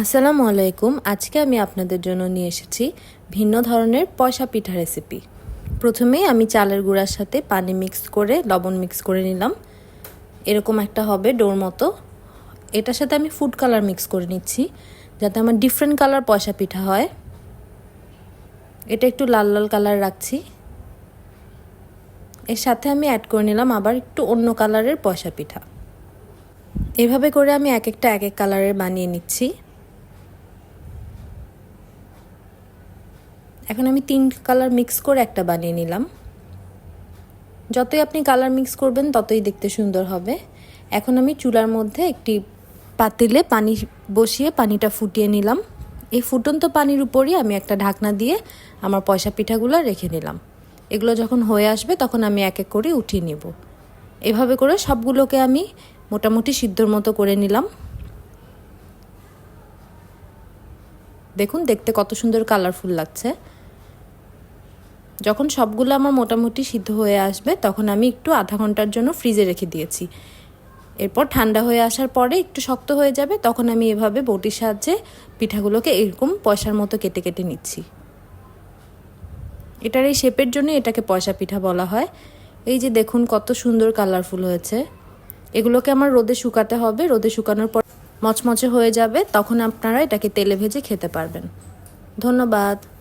আসসালামু আলাইকুম। আজকে আমি আপনাদের জন্য নিয়ে এসেছি ভিন্ন ধরনের পয়সা পিঠা রেসিপি প্রথমেই আমি চালের গুঁড়ার সাথে পানি মিক্স করে, লবণ মিক্স করে নিলাম। এরকম একটা হবে ডোর মতো। এটার সাথে আমি ফুড কালার মিক্স করে নিচ্ছি, যাতে আমার ডিফারেন্ট কালার পয়সা পিঠা হয়। এটা একটু লাল লাল কালার রাখছি। এর সাথে আমি অ্যাড করে নিলাম আবার একটু অন্য কালারের পয়সা পিঠা। এভাবে করে আমি এক একটা এক এক কালারের বানিয়ে নিচ্ছি। এখন আমি তিন কালার মিক্স করে একটা বানিয়ে নিলাম। যতই আপনি কালার মিক্স করবেন, ততই দেখতে সুন্দর হবে। এখন আমি চুলার মধ্যে একটি পাতিলে পানি বসিয়ে পানিটা ফুটিয়ে নিলাম। এই ফুটন্ত পানির উপরই আমি একটা ঢাকনা দিয়ে আমার পয়সা পিঠাগুলো রেখে নিলাম। এগুলো যখন হয়ে আসবে, তখন আমি এক এক করে উঠিয়ে নেব। এভাবে করে সবগুলোকে আমি মোটামুটি সিদ্ধর মতো করে নিলাম। দেখুন, দেখতে কত সুন্দর কালারফুল লাগছে। যখন সবগুলো আমার মোটামুটি সিদ্ধ হয়ে আসবে, তখন আমি একটু আধা ঘণ্টার জন্য ফ্রিজে রেখে দিয়েছি। এরপর ঠান্ডা হয়ে আসার পরে একটু শক্ত হয়ে যাবে, তখন আমি এভাবে বটির সাহায্যে পিঠাগুলোকে এরকম পয়সার মতো কেটে কেটে নিচ্ছি। এটার এই শেপের জন্য এটাকে পয়সা পিঠা বলা হয়। এই যে দেখুন কত সুন্দর কালারফুল হয়েছে। এগুলোকে আমার রোদে শুকাতে হবে, রোদে শুকানোর পর মচমচে হয়ে যাবে, তখন আপনারা এটাকে তেলে ভেজে খেতে পারবেন। ধন্যবাদ।